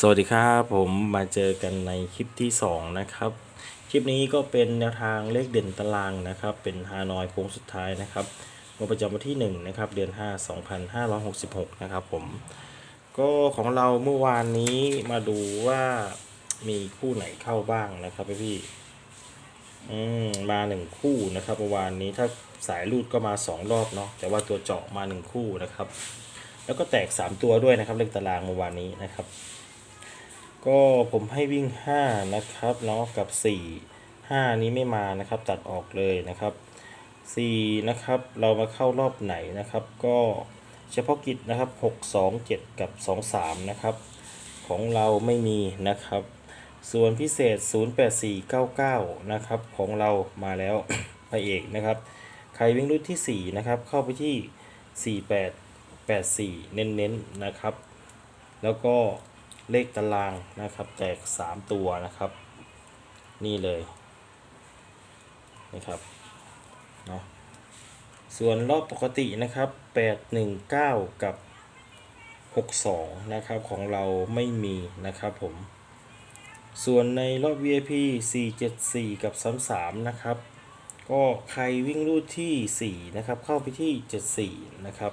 สวัสดีครับผมมาเจอกันในคลิปที่ 2 นะครับ คลิปนี้ก็เป็นแนวทางเลขเด่นตารางนะครับ เป็นฮานอยโค้งสุดท้ายนะครับงวดประจำวันที่ 1 นะครับ เดือน 5 2566 นะครับผม ก็ของเราเมื่อวานนี้มาดูว่ามีคู่ไหนเข้าบ้างนะครับพี่อืมมาหนึ่งคู่นะครับเมื่อวานนี้ถ้าสายรูดก็มาสองรอบเนาะแต่ว่าตัวเจาะมาหนึ่งคู่นะครับ แล้วก็แตก 3 ตัวด้วยนะครับเลขตารางเมื่อวานนี้นะครับ ก็ผมให้วิ่ง 5 นะครับเนาะกับ 4 5 นี้ไม่มานะครับตัดออกเลยนะครับ 4 นะครับเรามาเข้ารอบไหนนะครับ ก็เฉพาะกิจนะครับ 6 2 7 กับ 2 3 นะครับ ของเราไม่มีนะครับ ส่วนพิเศษ 08499 นะครับ ของเรามาแล้วพระเอกนะครับ ใครวิ่งรุ่นที่ 4 นะครับ เข้าไปที่ 4884 เน้นๆนะครับ แล้วก็ เลขตารางนะครับแจก3 ตัวนะครับ นี่เลยนะครับเนาะส่วนรอบปกตินะครับ 819 กับ 62 นะครับ ของเราไม่มีนะครับผม ส่วนในรอบ VIP 474 กับ 33 นะครับ ก็ใครวิ่งรูดที่ 4 นะครับ เข้าไปที่ 74 นะครับ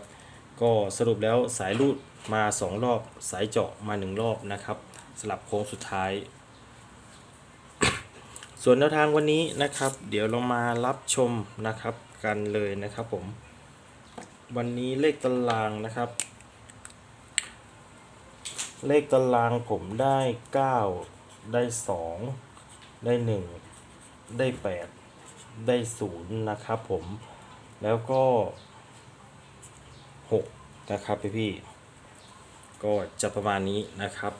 ก็สรุปแล้วสายรูดมา 2 รอบ สายเจาะมา 1 รอบนะครับ สลับโค้งสุดท้าย ส่วนแนวทางวันนี้นะครับ เดี๋ยวเรามารับชมนะครับกันเลยนะครับผม วันนี้เลขตารางนะครับ เลขตารางผมได้ 9 ได้ 2 ได้ 1 ได้ 8 ได้ 0 นะครับผมแล้วก็ 6 นะครับพี่พี่ก็จะประมาณนี้นะครับ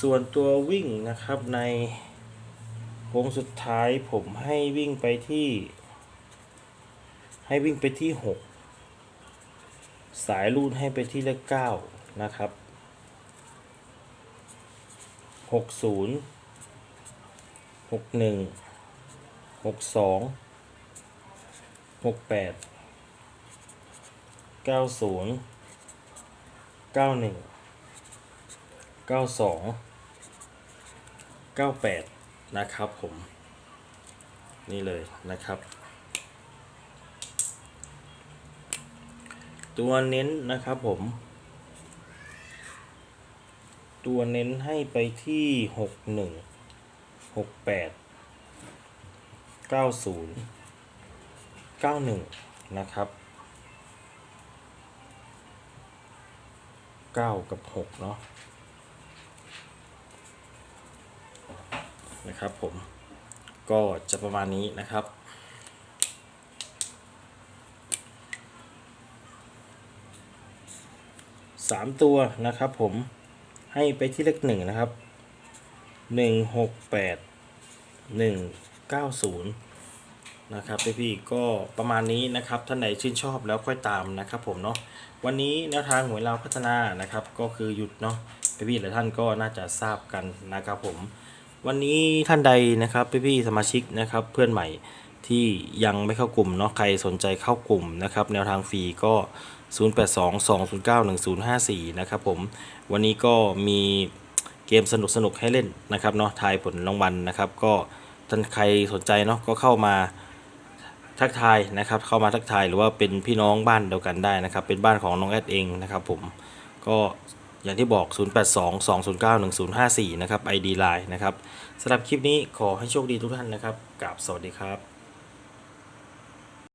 ส่วนตัววิ่งนะครับในวงสุดท้ายผมให้วิ่งไปที่ ให้วิ่งไปที่ 6 สายรูดให้ไปที่เลข9นะครับ 60 61 62 68 90 91 92 98นะครับผม นี่เลยนะครับ ตัวเน้นนะครับผม ตัวเน้นให้ไปที่61 68 90 91นะครับ 9กับ6เนาะนะครับผมก็จะประมาณนี้นะครับ สามตัวนะครับผมให้ไปที่เลขหนึ่งนะครับหนึ่งหกแปดหนึ่งเก้าศูนย์ นะครับพี่ๆก็ประมาณนี้นะครับท่านไหนชื่นชอบแล้วค่อยตามนะครับผมเนาะวันนี้แนวทางหวยเราพัฒนานะครับก็คือหยุดเนาะพี่ๆหลายท่านก็น่าจะทราบกันนะครับผม วันนี้ท่านใดนะครับพี่ๆสมาชิกนะครับเพื่อนใหม่ที่ยังไม่เข้ากลุ่มเนาะใครสนใจเข้ากลุ่มนะครับแนวทางฟรีก็ 0822091054 นะครับผมวันนี้ก็มีเกมสนุกๆให้เล่นนะครับเนาะทายผลรางวัลนะครับ ก็ท่านใครสนใจเนาะก็เข้ามา ทักทายนะครับ เข้ามาทักทายหรือว่าเป็นพี่น้องบ้านเดียวกันได้นะครับ เป็นบ้านของน้องแอดเองนะครับผมก็อย่างที่บอก 0822091054 นะครับ ID Line นะครับสำหรับคลิปนี้ขอให้โชคดีทุกท่านนะครับกราบสวัสดีครับ